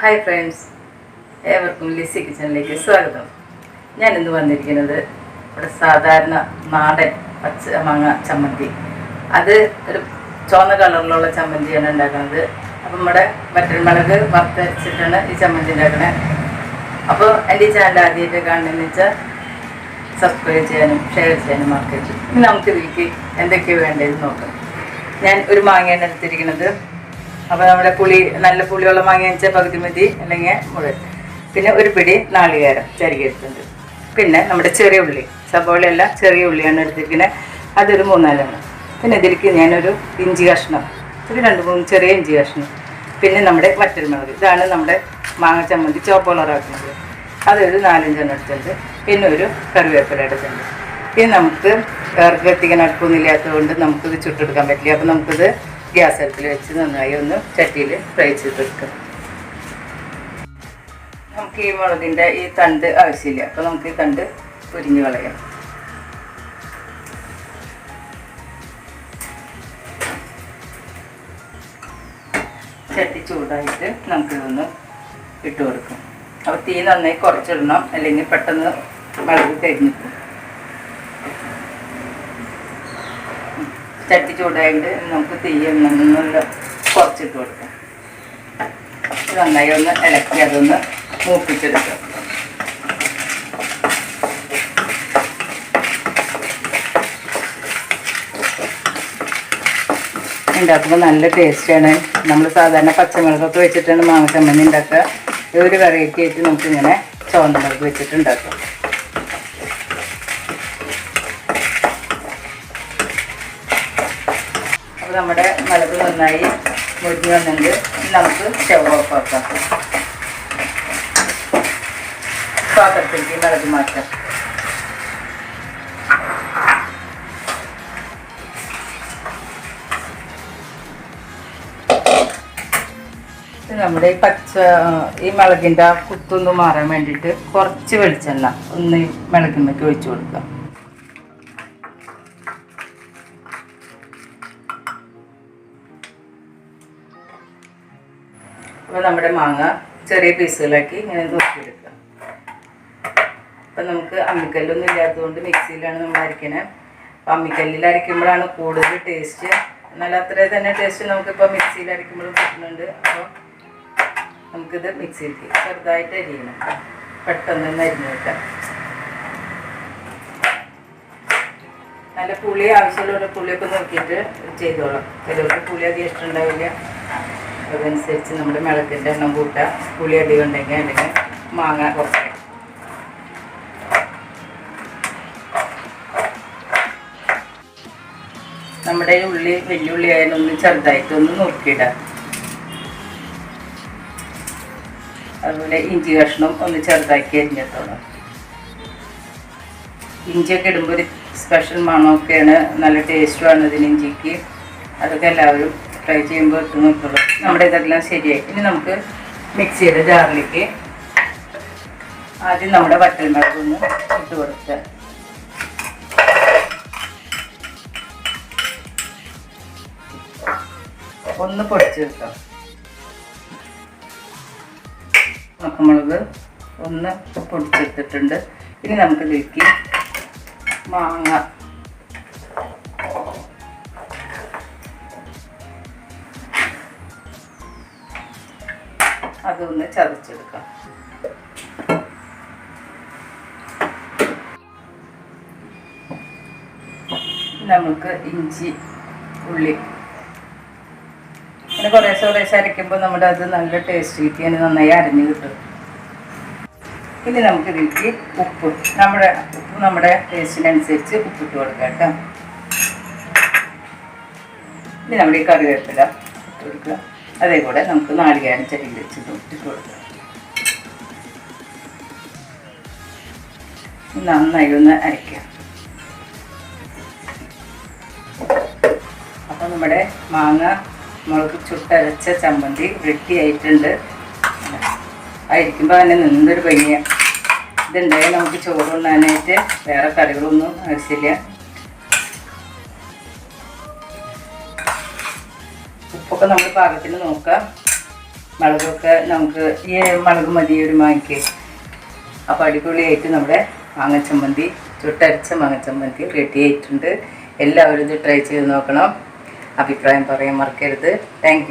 Hi friends ഏവർക്കും ലിസി കിച്ചണിലേക്ക് സ്വാഗതം. ഞാൻ ഇന്ന് വന്നിരിക്കുന്നത് ഇവിടെ സാധാരണ നാടൻ പച്ച മാങ്ങ ചമ്മന്തി. അത് ഒരു ചുവന്ന കളറിലുള്ള ചമ്മന്തിയാണ് ഉണ്ടാക്കുന്നത്. അപ്പം നമ്മുടെ വറ്റൽമുളക് വറുത്തരച്ചിട്ടാണ് ഈ ചമ്മന്തി ഉണ്ടാക്കണേ. അപ്പോൾ എന്റെ ഈ ചാനൽ ആദ്യമായിട്ട് കാണുന്നതെന്ന് വെച്ചാൽ സബ്സ്ക്രൈബ് ചെയ്യാനും ഷെയർ ചെയ്യാനും മറക്കരുത്. ഇനി നമുക്ക് ഇതിലേക്ക് എന്തൊക്കെയാണ് വേണ്ടതെന്ന് നോക്കാം. ഞാൻ ഒരു മാങ്ങയാണ് എടുത്തിരിക്കുന്നത്. അപ്പോൾ നമ്മുടെ പുളി നല്ല പുളിയുള്ള മാങ്ങ വെച്ചാൽ പകുതി മതി അല്ലെങ്കിൽ മുഴുവൻ. പിന്നെ ഒരു പിടി നാളികേരം ചരുകിയെടുത്തുണ്ട് പിന്നെ നമ്മുടെ ചെറിയ ഉള്ളി. സബോളയല്ല ചെറിയ ഉള്ളിയാണ് എടുത്തിരിക്കുന്നത് അതൊരു മൂന്നാലെണ്ണം. പിന്നെ ഇതിലേക്ക് ഞാനൊരു ഇഞ്ചി കഷ്ണം. ഒരു രണ്ട് മൂന്ന് ചെറിയ ഇഞ്ചി കഷ്ണം. പിന്നെ നമ്മുടെ വറ്റൽമുളക്. ഇതാണ് നമ്മുടെ മാങ്ങ ചമ്മന്തി ചോപ്പോളറാക്കുന്നത് അതൊരു നാലഞ്ചെണ്ണം എടുത്തിട്ടുണ്ട്. പിന്നെ ഒരു കറിവേപ്പില എടുത്തിട്ടുണ്ട്. ഇനി നമുക്ക് വിറക് എത്തിക്കാൻ അടുപ്പൊന്നുമില്ലാത്തത് കൊണ്ട് നമുക്കിത് ചുട്ടെടുക്കാൻ പറ്റില്ല. അപ്പം നമുക്കിത് ഗ്യാസ് അടുപ്പിൽ വെച്ച് നന്നായി ഒന്ന് ചട്ടിയിൽ ഫ്രൈ ചെയ്തെടുക്കാം. നമുക്ക് ഈ മുളകിന്റെ ഈ തണ്ട് ആവശ്യമില്ല. അപ്പോൾ നമുക്ക് ഈ തണ്ട് പൊരിഞ്ഞ് കളയാം. ചട്ടി ചൂടായിട്ട് നമുക്കിതൊന്ന് ഇട്ട് കൊടുക്കും. അപ്പോൾ തീ നന്നായി കുറച്ചിടണം. അല്ലെങ്കിൽ പെട്ടെന്ന് മുളക് കരിഞ്ഞിട്ടും ചട്ടി ചൂടായിട്ട് നമുക്ക് തീ നല്ല കുറച്ചിട്ട് കൊടുക്കാം. നന്നായി ഒന്ന് ഇളക്കി അതൊന്ന് മൂപ്പിച്ചെടുക്കാം. ഉണ്ടാക്കുമ്പോൾ നല്ല ടേസ്റ്റാണ്. നമ്മൾ സാധാരണ പച്ചമുളകൊക്കെ വെച്ചിട്ടാണ് മാങ്ങ ചമ്മന്തി ഉണ്ടാക്കുക. ഈ ഒരു വെറൈറ്റി ആയിട്ട് നമുക്കിങ്ങനെ ചുവന്ന മുളക് വെച്ചിട്ട് ഉണ്ടാക്കാം. അപ്പോൾ നമ്മുടെ മുളക് നന്നായി മുരിഞ്ഞ് വന്നിട്ട് നമുക്ക് സ്റ്റവ് ഓഫ് ആക്കാം. പാത്രത്തിലേക്ക് മുളക് മാറ്റാം. നമ്മുടെ ഈ പച്ച ഈ മുളകിന്റെ ആ കുത്തൊന്ന് മാറാൻ വേണ്ടിയിട്ട് കുറച്ച് വെളിച്ചെണ്ണ ഒന്ന് മുളകിന്മേക്ക് ഒഴിച്ചു കൊടുക്കാം. അപ്പോൾ നമ്മുടെ മാങ്ങ ചെറിയ പീസുകളാക്കി ഇങ്ങനെ നോക്കിയെടുക്കുക അപ്പം നമുക്ക് അമ്മിക്കല്ലൊന്നും ഇല്ലാത്തതുകൊണ്ട് മിക്സിയിലാണ് നമ്മൾ അരിക്കണേ അപ്പം അമ്മിക്കല്ലിൽ അരയ്ക്കുമ്പോഴാണ് കൂടുതൽ ടേസ്റ്റ്. എന്നാൽ അത്ര തന്നെ ടേസ്റ്റ് നമുക്കിപ്പോൾ മിക്സിയിൽ അരയ്ക്കുമ്പോഴും കിട്ടുന്നുണ്ട്. അപ്പോൾ നമുക്കിത് മിക്സിയിൽ ചെറുതായിട്ട് അരിയണം. പെട്ടെന്ന് തന്നെ അരിഞ്ഞു വെക്കാം. നല്ല പുളി ആവശ്യമുള്ള പുളിയൊക്കെ നോക്കിയിട്ട് ചെയ്തോളാം. ചിലവർക്ക് പുളി അധികം ഇഷ്ടമുണ്ടാവില്ല. അതനുസരിച്ച് നമ്മുടെ മിളകിന്റെ എണ്ണം കൂട്ടുക പുളി അധികം ഉണ്ടെങ്കിൽ അല്ലെങ്കിൽ മാങ്ങ കുറച്ച് നമ്മുടെ ഉള്ളി വെല്ലുള്ളി ചെറുതായിട്ട് ഒന്ന് ചെറുതായിട്ടൊന്ന് നുറുക്കിയിടാം. അതുപോലെ ഇഞ്ചി കഷ്ണം ഒന്ന് ചെറുതാക്കി അരിഞ്ഞത്തോളാം ഇഞ്ചിയൊക്കെ ഇടുമ്പോൾ ഒരു സ്പെഷ്യൽ മണമൊക്കെയാണ് നല്ല ടേസ്റ്റുമാണ് ഇതിന് ഇഞ്ചിക്ക്. അതൊക്കെ എല്ലാവരും ട്രൈ ചെയ്യുമ്പോൾ ഇട്ട് നോക്കുള്ളൂ നമ്മുടെ ഇതെല്ലാം ശരിയായി ഇനി നമുക്ക് മിക്സിയുടെ ജാറിലേക്ക് ആദ്യം നമ്മുടെ വറ്റൽമുളക് ഒന്ന് ഇട്ട് കൊടുക്കുക. ഒന്ന് പൊടിച്ചെടുക്കാം ഉണക്കമുളക് ഒന്ന് പൊടിച്ചെടുത്തിട്ടുണ്ട്. ഇനി നമുക്ക് ഇതിലേക്ക് മാങ്ങ അതൊന്ന് ചതച്ചെടുക്കാം. നമുക്ക് ഇഞ്ചി ഉള്ളി പിന്നെ കുറേശ്ശെ കുറേശ്ശെ അരയ്ക്കുമ്പോൾ നമ്മുടെ അത് നല്ല ടേസ്റ്റ് കിട്ടിയാൽ നന്നായി അരഞ്ഞ് കിട്ടും. ഇനി നമുക്ക് ഇതിലേക്ക് ഉപ്പ് നമ്മുടെ ഉപ്പ് നമ്മുടെ ടേസ്റ്റിനനുസരിച്ച് ഉപ്പിട്ട് കൊടുക്കാം കേട്ടോ. ഇനി നമ്മുടെ ഈ കറിവേപ്പില ഇട്ട് കൊടുക്കുക. അതേപോലെ നമുക്ക് നാളികേരം ചെടി വെച്ച് ഇട്ട് കൊടുക്കാം. നന്നായി ഒന്ന് അരയ്ക്കാം. അപ്പോൾ നമ്മുടെ മാങ്ങ മുളക് ചുട്ടരച്ച ചമ്മന്തി റെഡി ആയിട്ടുണ്ട്. ആയിരിക്കുമ്പോൾ തന്നെ നിന്നൊരു ഭംഗിയാണ് ഇതുണ്ടായാൽ നമുക്ക് ചോറ് ഉണ്ണാനായിട്ട് വേറെ കറികളൊന്നും ആവശ്യമില്ല. ഉപ്പൊക്കെ നമ്മൾ പാകത്തിന് നോക്കാം മുളകൊക്കെ നമുക്ക് ഈ മുളക് മതി ഒരു മാങ്ങിക്ക് അപ്പോൾ അടിപൊളിയായിട്ട് നമ്മുടെ മാങ്ങച്ചമ്മന്തി ചുട്ടരച്ച മാങ്ങച്ചമ്മന്തി റെഡി ആയിട്ടുണ്ട്. എല്ലാവരും ഇത് ട്രൈ ചെയ്ത് നോക്കണം. അഭിപ്രായം പറയാൻ മറക്കരുത്. താങ്ക്